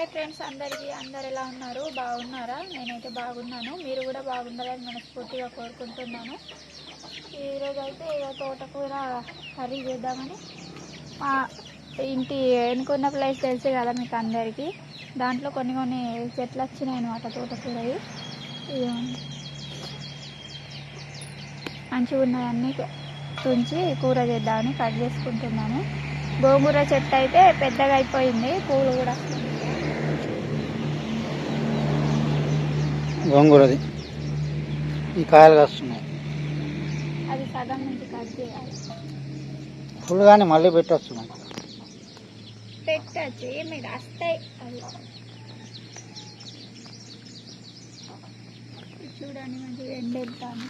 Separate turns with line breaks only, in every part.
Hi friends అందరికీ అందరు ఎలా ఉన్నారు? బాగున్నారా? నేనైతే బాగున్నాను. మీరు కూడా బాగుండాలని మనస్ఫూర్తిగా కోరుకుంటున్నాను. ఈరోజు అయితే తోటకూర కర్రీ చేద్దామని మా ఇంటి ఎన్నుకున్న ప్లేస్ తెలుసు కదా మీకు అందరికీ. దాంట్లో కొన్ని కొన్ని చెట్లు వచ్చినాయి అనమాట తోటకూరవి. మంచిగా ఉన్నాయన్నీ తుంచి కూర చేద్దామని కట్ చేసుకుంటున్నాను. గోంగూర చెట్టు అయితే పెద్దగా అయిపోయింది పూలు కూడా
గోంగూరది ఈ కాయలు కాస్తున్నాయి.
అది సగం నుంచి కట్ చేయాలి.
ఫుల్ కానీ మళ్ళీ పెట్టచ్చు మనకు
పెట్టచ్చు ఏమి వస్తాయి చూడండి మంచిగా ఎండెళ్తాను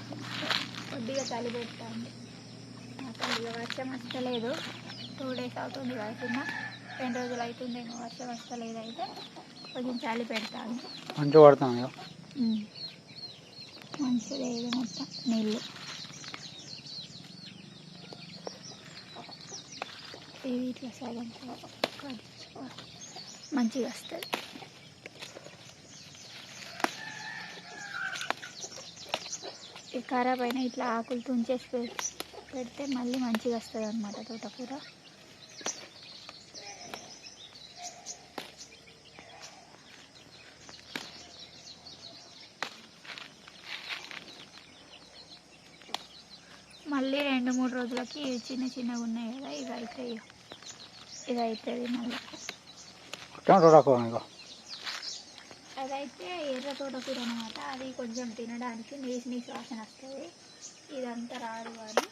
కొద్దిగా చలి పెడతాను ఇక వర్షం వస్తలేదు. టూ డేస్ అవుతుంది వర్షం రెండు రోజులు అవుతుందేమో వర్షం వస్తలేదు అయితే కొంచెం చలి పెడతాను
మంచిగా పడుతుంది.
మంచిగా ఇది మొత్తం నీళ్ళు. ఇవి ఇట్లా సగం మంచిగా వస్తుంది. ఈ ఖరాబ్ అయినా ఇట్లా ఆకులు తుంచేసి పె- పెడితే మళ్ళీ మంచిగా వస్తుంది అనమాట తోటకూర. మళ్ళీ రెండు మూడు రోజులకి చిన్న చిన్నగా ఉన్నాయి కదా ఇవి అవుతాయి ఇది అవుతుంది మళ్ళీ అదైతే ఎర్ర తోటకూర అనమాట అది కొంచెం తినడానికి నీసు నీసు వాసన వస్తుంది. ఇదంతా రాదు కానీ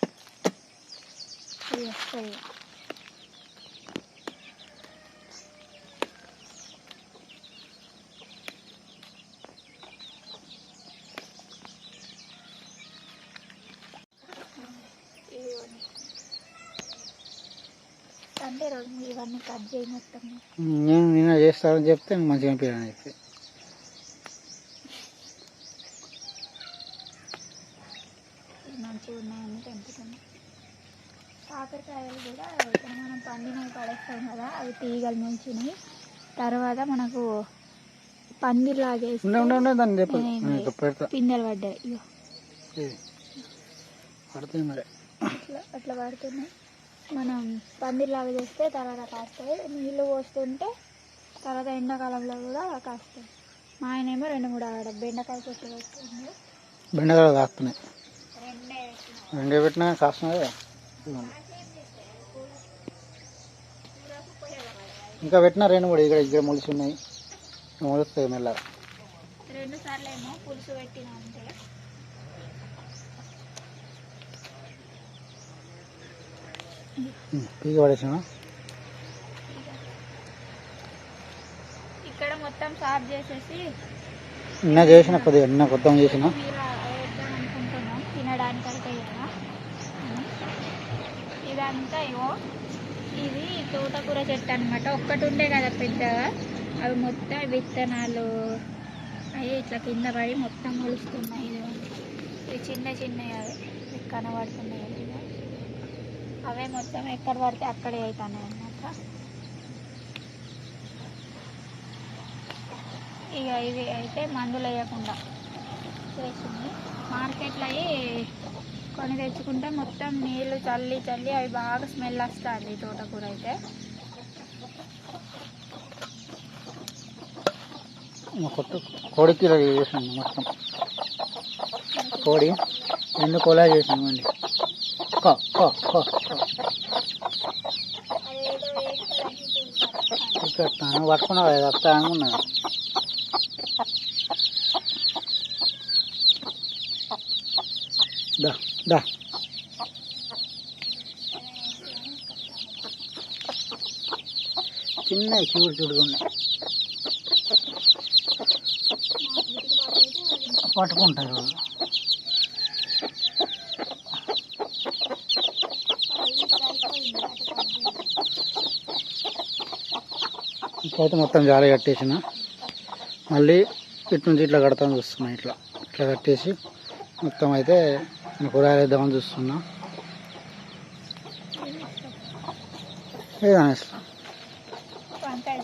ఇది వస్తుంది ఇదిగోండి. సండే రోజు మీరు ఇవన్నీ కట్ చేయి మొత్తం.
నేను నిన్న చేస్తానని చెప్తే మంచిగా అనిపించాను చెప్పి.
ఇవి మంచిగా ఉన్నాయని తెంపుతున్నాం కాకరకాయలు కూడా ఇప్పుడు మనం పండినవి పడేస్తాం కదా అవి తీగలు ముంచినాయి తర్వాత మనకు
ఇక పెడతా.
పిందెలు పడ్డాయి. అట్లా పడుతున్నాయి? మనం పందిర్లాగా చేస్తే తర్వాత కాస్తాయి. నీళ్ళు పోస్తుంటే తర్వాత ఎండాకాలంలో కూడా కాస్తాయి. మా ఆయన ఏమో రెండు మూడు ఆడ బెండకాయ చెట్టు పెట్టుకుంది
బెండకాయలు కాస్తున్నాయి.
రెండే పెట్టినా.
కాస్తున్నాయి? కదా. ఇంకా పెట్టినా రెండు మూడు. ఇక్కడ ఇక్కడ మొలిసి ఉన్నాయి. మొలుస్తాయి మెల్లగా.
రెండు సార్లు ఏమో పులుసు పెట్టిన అంతే.
పీక పడేసాను?
ఇక్కడ మొత్తం సాఫ్ చేసేసి
నిన్న చేసిన కొద్దిగా నిన్న కొత్త చేసిన.
ఇదంతా ఇవో ఇది తోటకూర చెట్టు అనమాట ఒక్కటి ఉండే కదా పెద్దగా. అవి మొత్తం విత్తనాలు అవి ఇట్లా కింద పడి మొత్తం మొలుస్తున్నాయి. ఇవి చిన్న చిన్నవి అవి. కనబడుతున్నాయి. అవే మొత్తం ఎక్కడ పడితే అక్కడే అవుతున్నాయి అన్నమాట. ఇక ఇవి అయితే మందులు వేయకుండా చేసింది మార్కెట్లో అవి కొని తెచ్చుకుంటే మొత్తం నీళ్ళు చల్లి చల్లి అవి బాగా స్మెల్ వస్తుంది తోటకూర అయితే.
కోడికి చేసాను మొత్తం. కోడి రెండు కోలా చేసాను అండి ఇక్కడ పట్టుకున్నావు? కదా అత్త అనుకున్నాను. దా దా. చిన్న చూడు చూడు ఉన్నాయి పట్టుకుంటారు ఇప్పుడైతే మొత్తం జాలి కట్టేసిన. మళ్ళీ ఇటు నుంచి ఇట్లా కడతాను చూస్తున్నా ఇట్లా. ఇట్లా కట్టేసి మొత్తం అయితే నేను కూరగాయలు వేద్దామని చూస్తున్నా. ఏదైనా
వంకాయ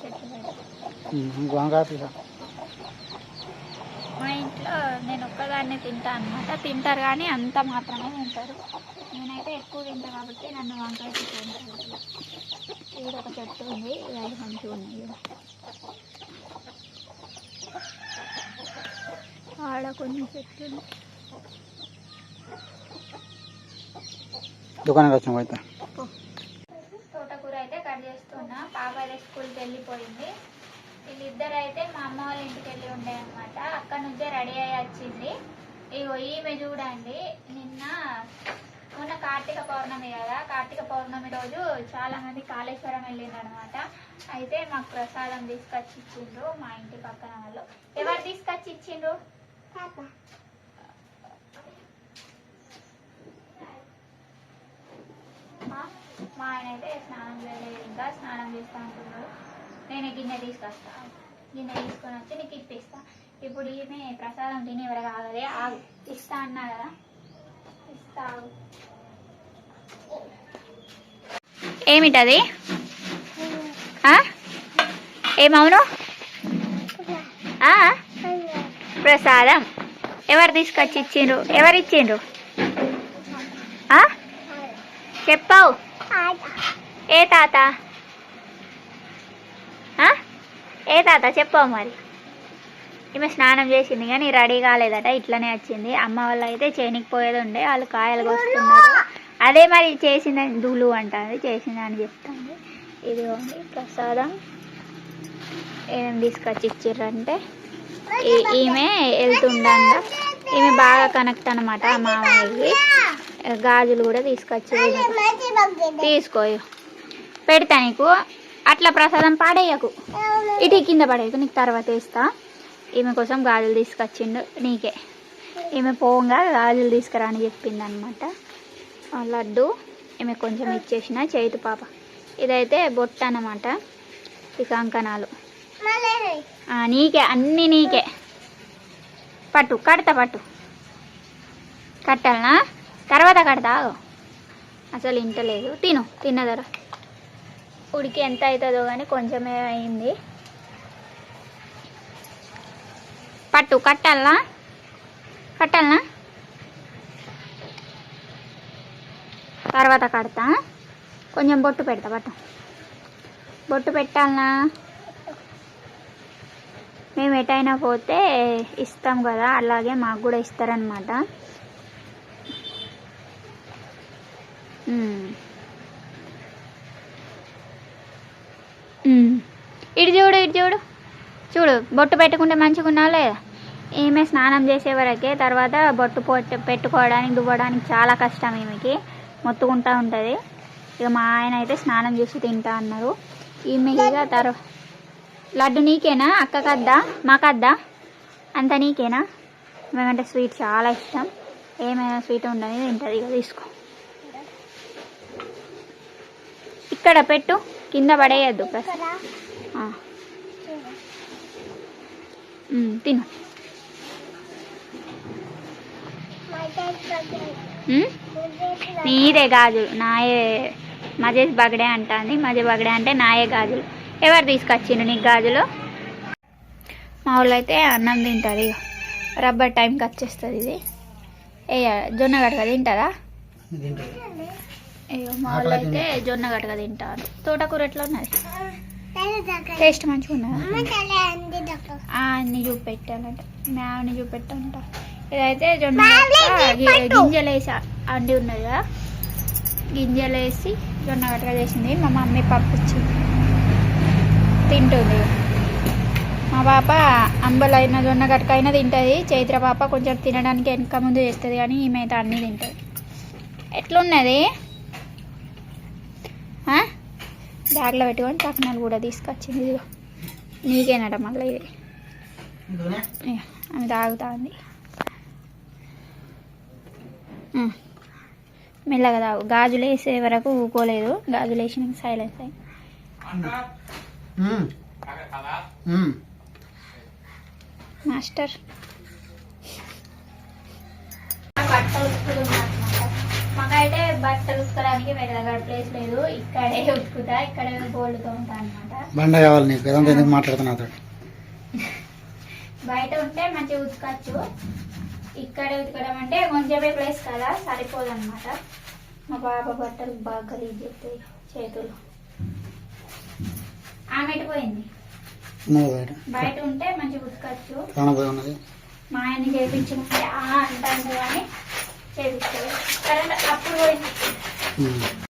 మా ఇంట్లో నేను ఒక్కదాన్నే తింటా అనమాట తింటారు కానీ అంత మాత్రమే తింటారు. నేనైతే ఎక్కువ తింటా కాబట్టి నన్ను వంకాయ తింటాను ఇది ఒక చెట్టు ఉంది. ఇది అది మంచిగా ఉన్నాయి. ఆడ కొన్ని చెట్లు.
దుకాణానికి వచ్చినాం అయితే
తోటకూర అయితే కట్ చేస్తున్నా. పాప అయితే స్కూల్కి వెళ్ళిపోయింది. వీళ్ళిద్దరు అయితే మా అమ్మ వాళ్ళ ఇంటికి వెళ్ళి ఉండే అనమాట అక్కడ నుంచే రెడీ అయ్యి వచ్చింది. ఇగో ఈమె చూడండి. నిన్న మొన్న కార్తీక పౌర్ణమి కదా కార్తీక పౌర్ణమి రోజు చాలా మంది కాళేశ్వరం వెళ్ళిండ్రు అనమాట అయితే మాకు ప్రసాదం తీసుకొచ్చి ఇచ్చిండ్రు మా ఇంటి పక్కన వాళ్ళు. ఎవరు తీసుకొచ్చి ఇచ్చిండ్రు మా మా ఆయన అయితే స్నానం చేయలేదు ఇంకా స్నానం చేస్తా అంటున్నాడు. నేను గిన్నె తీసుకొస్తా గిన్నె తీసుకొని వచ్చి నీకు ఇప్పిస్తా. ఇప్పుడు ఈమె ప్రసాదం తిని ఎవరు కావాలి ఆగు. ఇస్తా అన్నా కదా? ఇస్తా ఆగు. ఏమిటది? ఏమవును? ఆ? ప్రసాదం. ఎవరు తీసుకొచ్చి ఇచ్చిండ్రు ఎవరు ఇచ్చిండ్రు ఆ? చెప్పావు. ఏ తాత? ఆ? ఏ తాత? చెప్పావు మరి. ఈమె స్నానం చేసింది కానీ రెడీ కాలేదట. ఇట్లనే వచ్చింది. అమ్మ వాళ్ళు అయితే చేనికి పోయేది ఉండే. వాళ్ళు కాయలు కోసుకున్నారు. అదే మరి చేసిందని దులు అంటుంది చేసిందని చెప్తాంది. ఇదిగోండి ప్రసాదం. ఏమేమి తీసుకొచ్చి ఇచ్చిర్రంటే ఈ- ఈమె వెళ్తుండగా ఈమె బాగా కనెక్ట్ అనమాట మామయ్యకి. గాజులు కూడా తీసుకొచ్చి తీసుకో పెడతా నీకు. అట్లా ప్రసాదం పాడేయకు. ఇటు కింద పడేయకు. నీకు తర్వాత వేస్తా. ఈమె కోసం గాజులు తీసుకొచ్చిండు నీకే. ఈమె పోగా గాజులు తీసుకురా అని చెప్పిందనమాట లడ్డు ఈమె కొంచెం ఇచ్చేసిన చేతి పాప. ఇదైతే బొట్ట అనమాట ఈ కంకణాలు నీకే అన్నీ నీకే. పట్టు కడతా పట్టు. కట్టాలనా? తర్వాత కడతా అసలు ఇంటలేదు తిను తిన్నదర ఉడికి ఎంత అవుతుందో కానీ కొంచెమే అయింది. పట్టు కట్టాలనా? కట్టాలనా? తర్వాత కడతా. కొంచెం బొట్టు పెడతా బట్ట. బొట్టు పెట్టాలనా? మేము ఎటైనా పోతే ఇస్తాం కదా అలాగే మాకు కూడా ఇస్తారనమాట ఇటు చూడు ఇటు చూడు. చూడు బొట్టు పెట్టుకుంటే మంచిగా ఉన్నా లేదా? ఈమె స్నానం చేసే వరకే తర్వాత బొట్టు పొట్టు పెట్టుకోవడానికి దువ్వడానికి చాలా కష్టం ఈమెకి. మొత్తుకుంటా ఉంటుంది. ఇక మా ఆయన అయితే స్నానం చేసి తింటా అన్నారు. ఈమె ఇక తర్వాత లడ్డు నీకేనా? అక్కకద్దా? మాకద్దా? అంత నీకేనా? మేమంటే స్వీట్ చాలా ఇష్టం. ఏమైనా స్వీట్ ఉండని తింటుంది. ఇక తీసుకో. ఇక్కడ పెట్టు. కింద పడేయద్దు తిను? నీదే గాజులు. నాయే మజేష్ బగడే అంటాంది. మజే బగడే అంటే నాయే గాజులు. ఎవరు తీసుకొచ్చిండు నీకు గాజులు? మా ఊళ్ళో అయితే అన్నం తింటారు ఇక రబ్బర్ టైంకి వచ్చేస్తుంది ఇది. ఏ జొన్న గడక తింటారా? మా వాళ్ళు అయితే జొన్న గడక తింటారు. తోటకూర ఎట్లా ఉన్నది? టేస్ట్ మంచిగా ఉన్నదా అన్ని చూపెట్టాలంట. మ్యావ్ని చూపెట్టంట ఇదైతే జొన్న గింజలు వేసి అండి ఉన్నది కదా. గింజలు వేసి జొన్న గడక చేసింది. మా మమ్మీ పప్పు తింటుంది. మా పాప అంబలైన జొన్న గడక అయినా తింటుంది. చైత్ర పాప కొంచెం తినడానికి వెనక ముందు చేస్తుంది కానీ ఈమె అయితే అన్నీ తింటుంది. ఎట్లున్నది? బ్యాగ్లో పెట్టుకొని చకనాలు కూడా తీసుకొచ్చింది. నీకేనట మళ్ళీ ఇది. ఆమె తాగుతుంది. మెల్లగా తాగు. గాజులు వేసే వరకు ఊకోలేదు. గాజులు వేసిన సైలెన్స్ అయ్యి. మాస్టర్. బట్ట ఉతుకుతుందన్నమాట. మాకు అయితే బట్టలు ఉతకడానికి వెళ్ళగడ ప్లేస్ లేదు. ఇక్కడే ఉతుకుతా ఇక్కడే గోల్డ్తో ఉంటా అనమాట
బండ కావాలి నీకు. ఏదంతా ఎందుకు మాట్లాడుతున్నా
బయట ఉంటే మంచిగా ఉతకచ్చు. ఇక్కడే ఉతకడం అంటే కొంచెమే ప్లేస్ కదా సరిపోదు అనమాట మా బాబా బట్టలు బాగా గలీజ్ చేస్తాయి చేతులు. ఆమె పోయింది?
బయట.
ఉంటే మంచిగా ఉతకచ్చు. మా ఆయన్ని చేయించమంటే ఆ అంటాను కానీ చేపిస్తుంది. కరెంట్ అప్పుడు పోయింది.